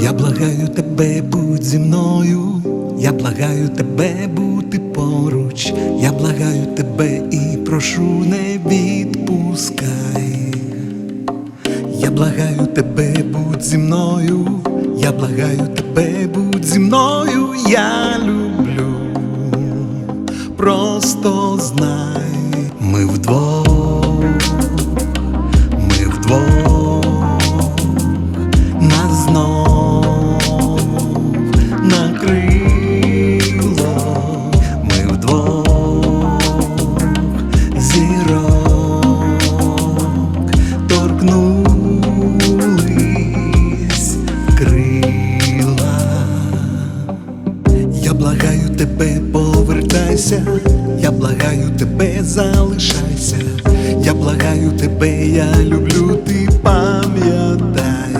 Я благаю тебе, будь зі мною, я благаю тебе, будь поруч. Я благаю тебе і прошу, не відпускай. Я благаю тебе, будь зі мною. Я благаю тебе, будь зі мною. Я люблю. Просто знай, ми вдвох, ми вдвох, тебе, повертайся, я благаю тебе, залишайся, я благаю тебе, я люблю, ти пам'ятай.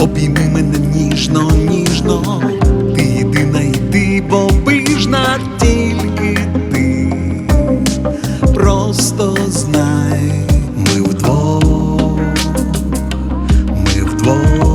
Обійми мене ніжно, ніжно, ти єдина і дивовижна, тільки ти. Просто знай, ми вдвох, ми вдвох,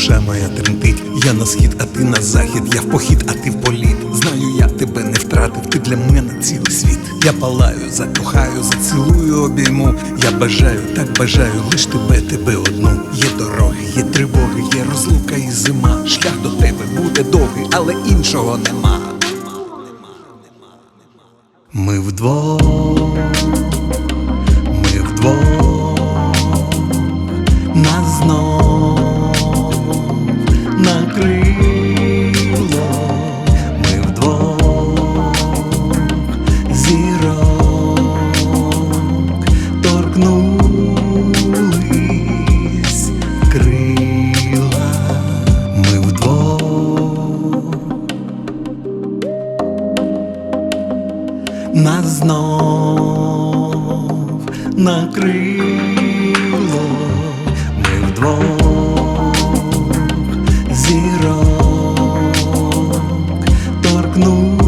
душа моя тремтить. Я на схід, а ти на захід, я в похід, а ти в політ. Знаю, я тебе не втратив, ти для мене цілий світ. Я палаю, закохаю, зацілую, обійму. Я бажаю, так бажаю, лиш тебе, тебе одну. Є дороги, є тривоги, є розлука і зима. Шлях до тебе буде довгий, але іншого нема. Ми вдвох, нас знов накрило ми вдвох зірок торкнули.